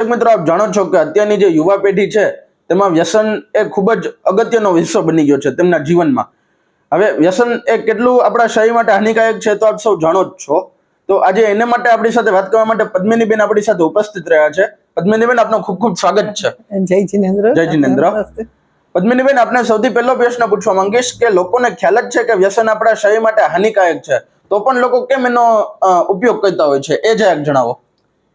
મિત્રો આપ જાણો છો કે અત્યારની જે યુવા પેઢી છે તેમાં વ્યસન એ ખૂબ જ અગત્યનો વિષય બની ગયો છે તેમના જીવનમાં. હવે વ્યસન એ કેટલું આપણા શરીર માટે હાનિકારક છે તો આપ સૌ જાણો જ છો. તો આજે એને માટે આપણી સાથે વાત કરવા માટે પદ્મિનીબેન આપણી સાથે ઉપસ્થિત રહ્યા છે. પદ્મિનીબેન આપનું ખૂબ ખૂબ સ્વાગત છે. જય જીનેન્દ્ર. જય જીનેન્દ્ર. પદ્મિનીબેન આપને સૌથી પહેલો પ્રશ્ન પૂછવા માંગીશ કે લોકોને ખ્યાલ જ છે કે વ્યસન આપણા શરીર માટે હાનિકારક છે? તો પણ લોકો કેમ એનો ઉપયોગ કરતા હોય છે? એ જરાક જણાવો.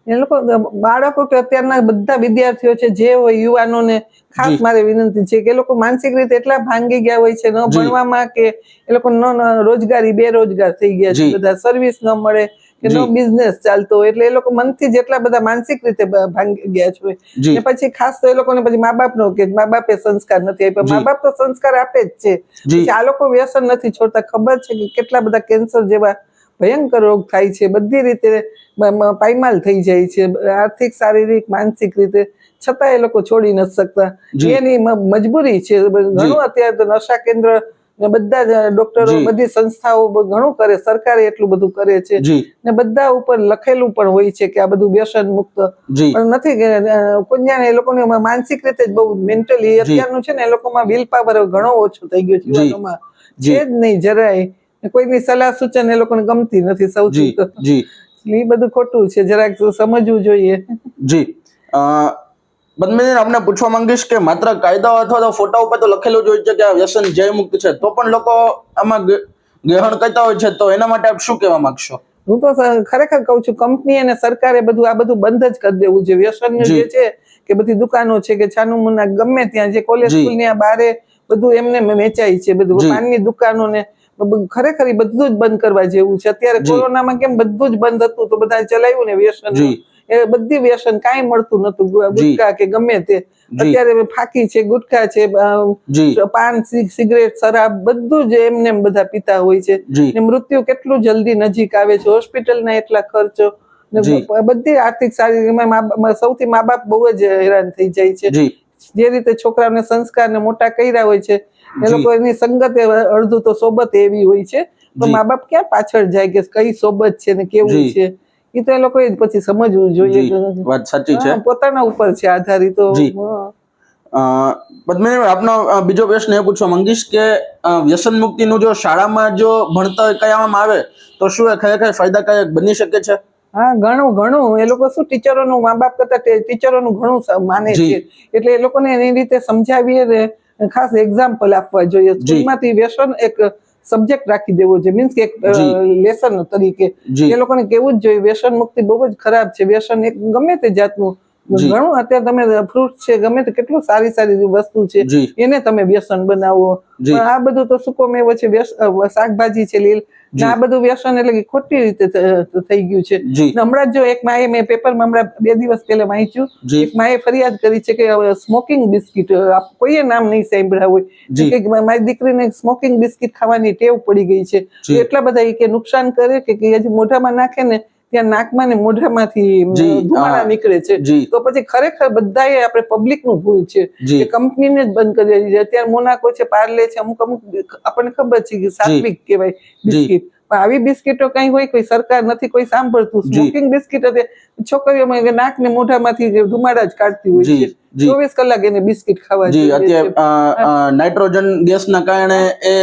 એ લોકો બાળકો કે અત્યારના બધા વિદ્યાર્થીઓ છે જે હોય યુવાનોને ખાસ મારે વિનંતી છે કે એ લોકો માનસિક રીતે એટલા ભાંગી ગયા હોય છે ન ભણવામાં કે એ લોકો ન રોજગારી બેરોજગાર થઈ ગયા છે બધા સર્વિસ ન મળે કે નો બિઝનેસ ચાલતો હોય એટલે એ લોકો મનથી જેટલા બધા માનસિક રીતે ભાંગી ગયા છે. ને પછી ખાસ તો એ લોકોને પછી મા બાપ નો કે મા બાપે સંસ્કાર નથી આપ્યા. મા બાપ તો સંસ્કાર આપે જ છે. પછી આ લોકો વ્યસન નથી છોડતા. ખબર છે કે કેટલા બધા કેન્સર જેવા ભયંકર રોગ થાય છે બધી રીતે પાયમાલ થઈ જાય છે આર્થિક શારીરિક માનસિક રીતે. છતાં એ લોકો છોડી નથી શકતા. એની મજબૂરી છે. ઘણું અત્યારે તો નશા કેન્દ્ર ને બધા જ ડોક્ટરો બધી સંસ્થાઓ ઘણું કરે સરકારે એટલું બધું કરે છે. ને બધા ઉપર લખેલું પણ હોય છે કે આ બધું વ્યસન મુક્ત. પણ નથી કે એ લોકોને માનસિક રીતે જ બહુ મેન્ટલી અત્યારનું છે ને એ લોકોમાં વિલ પાવર ઘણો ઓછો થઈ ગયો છે. યુવાનોમાં. છે જ નહીં જરાય. ને કોઈની સલાહ સૂચન એ લોકોને ગમતી નથી સૌથી જી એ બધું ખોટું છે જરાક સમજવું જોઈએ. જી. આપને પૂછવા માંગીશ કે માત્ર કાયદાઓ અથવા તો ફોટા ઉપર તો લખેલું જ હોય છે કે આ વ્યસન જય મુક્ત છે તો પણ લોકો આમાં ગ્રહણ કરતા હોય છે તો એના માટે આપ શું કહેવા માંગશો? હું તો ખરેખર કહું છું કંપની અને સરકારે બધું આ બધું બંધ જ કરી દેવું છે વ્યસનનું જે. છે કે બધી દુકાનો છે કે છાનું મુના ગમે ત્યાં જે કોલેજ. સ્કૂલની આ બારે બધું એમને વેચાય છે બધું પાનની દુકાનો ને ખરેખર બધું જ બંધ કરવા જેવું છે. અત્યારે. કોરોનામાં કેમ બધું જ બંધ હતું તો બધા ચલાવ્યું ને વ્યસન. એ બધી વ્યસન કાંઈ મળતું નતું ગુટકા કે ગમે તે. અત્યારે ફાકી છે ગુટખા છે પાન સિગરેટ શરાબ બધું જ એમને બધા પીતા હોય છે. ને મૃત્યુ કેટલું જલ્દી નજીક આવે છે. હોસ્પિટલના એટલા ખર્ચો બધી આર્થિક સારી સૌથી મા બાપ બહુ જ હેરાન થઈ જાય છે. જે. રીતે છોકરાઓને સંસ્કારને મોટા કર્યા હોય છે એ લોકો એની સંગત અડધું તો સોબત એવી હોય છે. તો મા બાપ ક્યાં પાછળ જાય કે કઈ સોબત છે ને કેવું છે? એ તો એ લોકો પછી સમજવું જોઈએ. વાત સાચી છે. પોતાના ઉપર છે આધારિત. તો પદ્મિની આપનો બીજો પ્રશ્ન એ પૂછવા માંગીશ કે વ્યસન વ્યસન મુક્તિનું જો શાળામાં જો ભણતર કરવામાં આવે તો શું એ ખરેખર ફાયદાકારક બની શકે છે? હા ઘણું ઘણું. એ લોકો શું ટીચરોનું મા બાપ કરતા ટીચરો ટીચરોનું ઘણું માને છે. એટલે એ લોકોને એની રીતે સમજાવીએ ને ખાસ એક્ઝામ્પલ આપવા જોઈએ. સ્કૂલમાંથી વ્યસન એક સબ્જેક્ટ રાખી દેવો જોઈએ. મીન્સ કે એક લેસન તરીકે. એ લોકોને કેવું જ જોઈએ વ્યસન મુક્તિ બહુ જ ખરાબ છે. વ્યસન એક ગમે તે જાતનું. ઘણું અત્યારે તમે ફ્રૂટ છે ગમે તે કેટલું સારી સારી વસ્તુ છે એને તમે વ્યસન બનાવો. પણ આ બધું તો સૂકો મેવો છે શાકભાજી છે લીલ. આ બધું વ્યસન એટલે કે ખોટી રીતે થઈ ગયું છે. હમણાં જ જો એક માએ મેં પેપરમાં હમણાં બે દિવસ પહેલા વાંચ્યું. એક માએ ફરિયાદ કરી છે કે સ્મોકિંગ બિસ્કિટ કોઈએ નામ નહીં સાંભળ્યા હોય. કે મારી દીકરીને સ્મોકિંગ બિસ્કિટ ખાવાની ટેવ પડી ગઈ છે. એટલા બધા એ કે નુકસાન કરે કે હજી મોઢામાં નાખે ને ત્યાં નાકમાં ને મોઢામાંથી ધુમાડા નીકળે છે. તો પછી ખરેખર બધાએ આપણે પબ્લિકનું ભૂલ છે. કંપની કે કંપનીને જ બંધ કરી દીધી અત્યારે મોનાકો છે પાર્લે છે અમુક અમુક આપણને ખબર છે કે સાત્વિક કહેવાય બિસ્કિટ. પણ આવી બિસ્કીટો કઈ હોય કોઈ સરકાર નથી કોઈ સાંભળતું. સ્મોકિંગ બિસ્કિટ હતી. છોકરીઓમાં નાક ને મોઢામાંથી ધુમાડા જ કાઢતી હોય છે. ચોવીસ કલાક એને બિસ્કિટ ખાવા જી અત્યારે નાઇટ્રોજન ગેસના કારણે એ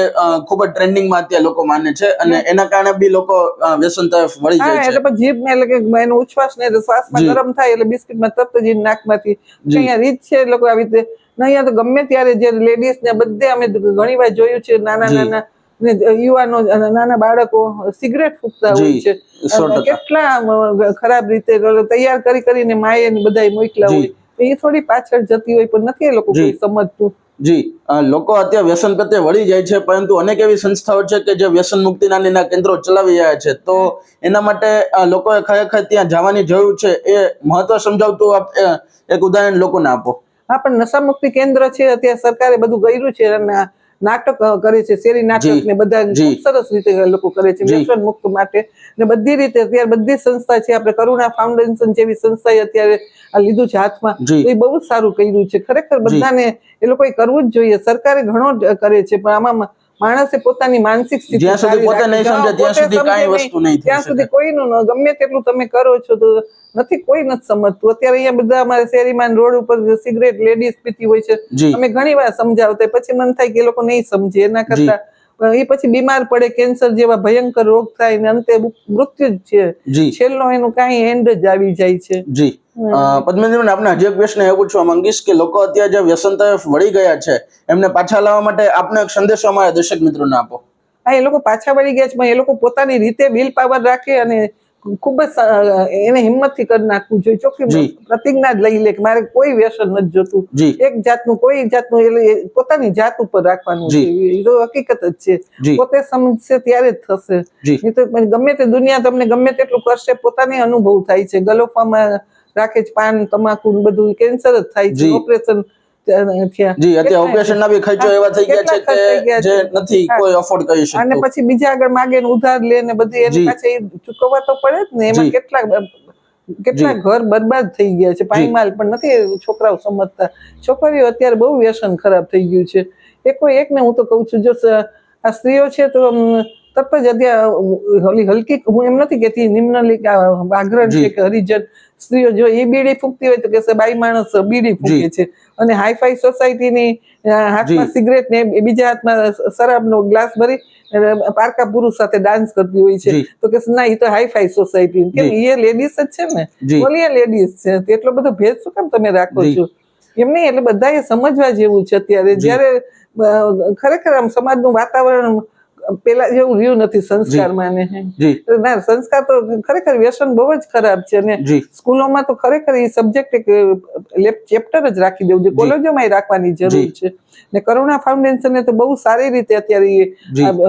ખૂબ જ ટ્રેન્ડિંગમાં અત્યારે લોકો માને છે અને એના કારણે બી લોકો વ્યસન તરફ વળી જાય છે. એટલે પછી જીભ ને એટલે કે એનો ઉચ્છ્વાસ ને શ્વાસ શ્વાસમાં ગરમ થાય એટલે બિસ્કિટમાં તરત જ નાકમાંથી. અહીંયા રીત છે લોકો આવી રીતે. ને અહીંયા તો ગમે ત્યારે જે લેડીઝ ને બધે અમે ઘણી વાર જોયું છે નાના નાના ને યુવાનો નાના બાળકો સિગરેટ ફૂંકતા હોય છે. કેટલા ખરાબ રીતે તૈયાર કરી કરીને માએ બધા મોકલા હોય. તો એ થોડી પાછળ જતી હોય પણ નથી એ લોકો સમજતું. જી લોકો અત્યારે વ્યસન પ્રત્યે વળી જાય છે પરંતુ અનેક એવી સંસ્થાઓ છે કે જે વ્યસન મુક્તિના નાના કેન્દ્રો ચલાવી રહ્યા છે. તો એના માટે લોકોએ ખરેખર ત્યાં જવાની જરૂર છે એ મહત્વ સમજાવતું આપ એક ઉદાહરણ લોકોને આપો. હા પણ નશામુક્તિ કેન્દ્ર છે અત્યારે સરકારે બધું કર્યું છે અને નાટક કરે છે. શેરી નાટક ને બધા. સરસ રીતે લોકો કરે છે. વ્યસન મુક્ત માટે. ને બધી રીતે અત્યારે બધી સંસ્થા છે. આપણે કરુણા ફાઉન્ડેશન જેવી સંસ્થાએ અત્યારે આ લીધું છે હાથમાં. એ બહુ જ સારું કર્યું છે. ખરેખર બધાને એ લોકોએ કરવું જ જોઈએ. સરકારે ઘણો કરે છે. પણ આમાં માણસે પોતાની માનસિક સ્થિતિ જ્યાં સુધી પોતે નહીં સમજે ત્યાં સુધી કાંઈ વસ્તુ નહીં ત્યાં સુધી કોઈનું ન ગમે તેટલું તમે કરો છો તો નથી કોઈ નથી સમજતું. અત્યારે અહીંયા બધા અમારે શેરીમાં રોડ ઉપર સિગરેટ લેડીઝ પીતી હોય છે અમે ઘણી વાર સમજાવતા પછી મન થાય કે એ લોકો નહીં સમજે. એના કરતા એ પછી બીમાર પડે કેન્સર જેવા ભયંકર રોગ થાય ને અંતે મૃત્યુ જ છે. છેલ્લો એનું કાંઈ એન્ડ જ આવી જાય છે. જી. હજી એક પ્રશ્ન એ પૂછવા માંગીશ કે લોકો અત્યારે જે વ્યસન તરફ વળી ગયા છે એમને પાછા લાવવા માટે આપનો એક સંદેશો અમારા દર્શક મિત્રોને આપો. હા એ લોકો પાછા વળી ગયા છે એ લોકો પોતાની રીતે વિલ પાવર રાખે અને ખૂબ જ એને હિંમતથી કરી નાખવું જોઈએ. ચોખ્ખી પ્રતિજ્ઞા જ લઈ લે કે મારે કોઈ વ્યસન નથી જોતું. એક જાતનું કોઈ જાતનું એટલે પોતાની જાત ઉપર રાખવાનું છે. એ તો હકીકત જ છે. પોતે સમજશે ત્યારે જ થશે. નહીં તો ગમે તે દુનિયા તમને ગમે તેટલું કરશે પોતાને અનુભવ થાય છે. ગલોફામાં રાખે છે પાન તમાકુ બધું કેન્સર જ થાય છે. ઓપરેશન જી અત્યારે ઓપરેશન ના બી ખર્ચો એવા થઈ ગયા છે કેટલા ખર્ચ થઈ કે જે નથી કોઈ અફોર્ડ કરી અને પછી બીજા આગળ માગે ને ઉધાર લે ને બધી એની એ ચૂકવવા તો પડે જ ને એમાં કેટલા કેટલા ઘર બરબાદ થઈ ગયા છે. પાયમાલ પણ નથી છોકરાઓ સમજતા. છોકરીઓ અત્યારે બહુ વ્યસન ખરાબ થઈ ગયું છે. એ કોઈ એક ને હું તો કહું છું જો આ સ્ત્રીઓ છે તો તરત જ અત્યારે હલકી હું એમ નથી કેતી નિમ્નલિક આગ્રહ છે કે હરિજન સ્ત્રીઓ જો એ બીડી ફૂંકતી હોય તો કે બાઈ માણસ બીડી ફૂંકે છે. અને હાઈફાઈ સોસાયટીની હાથમાં સિગરેટ ને બીજા હાથમાં શરાબનો ગ્લાસ ભરી પારકા પુરુષ સાથે ડાન્સ કરતી હોય છે. તો કે ના એ તો હાઈફાઈ સોસાયટી. કેમ? એ લેડીઝ જ છે ને? જી. એ લેડીઝ છે. એટલો બધો ભેદ શું કામ તમે રાખો છો? એમ નહીં એટલે બધાએ સમજવા જેવું છે અત્યારે. જ્યારે ખરેખર આમ સમાજનું વાતાવરણ પેલા જેવું રહ્યું નથી સંસ્કારમાં ને ના સંસ્કાર તો ખરેખર વ્યસન બહુ જ ખરાબ છે અને સ્કૂલોમાં તો ખરેખર એ સબ્જેક્ટ એક ચેપ્ટર જ રાખી દેવું છે કોલેજોમાં રાખવાની જરૂર છે. ને કરુણા ફાઉન્ડેશને તો બહુ સારી રીતે અત્યારે એ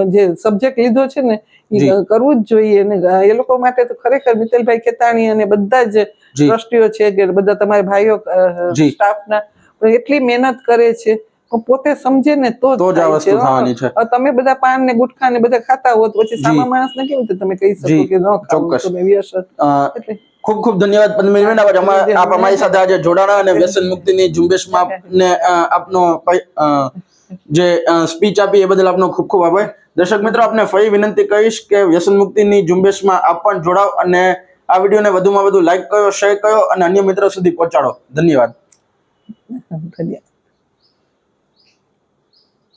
જી. સબ્જેક્ટ લીધો છે ને એ કરવું જ જોઈએ. અને એ લોકો માટે તો ખરેખર મિતલભાઈ ખેતાણી અને બધા જ ટ્રસ્ટીઓ છે કે બધા તમારા ભાઈઓ. સ્ટાફના એટલી મહેનત કરે છે પોતે સમજે ને તો તો જ આ વસ્તુ થવાની છે. તમે બધા પાન ને ગુટખા ને બધા ખાતા હો તો પછી સામા માણસ ને કેવી રીતે તમે કહી શકો કે ન ખાવું તમે વ્યસન. એટલે ખૂબ ખૂબ ધન્યવાદ પદ્મજીબેન આપ આપ અમારી સાથે આજે જોડાણા અને વ્યસન મુક્તિની ઝુંબેશમાં આપને આપનો જે સ્પીચ આપી એ બદલ આપનો ખૂબ ખૂબ આભાર. દર્શક મિત્રો આપને ફરી વિનંતી કરીશ કે વ્યસન મુક્તિની ઝુંબેશમાં આપ પણ જોડાવ અને આ વિડીયોને વધુમાં વધુ લાઈક કરો શેર કરો અને અન્ય મિત્રો સુધી પહોંચાડો. ધન્યવાદ. ધન્યવાદ.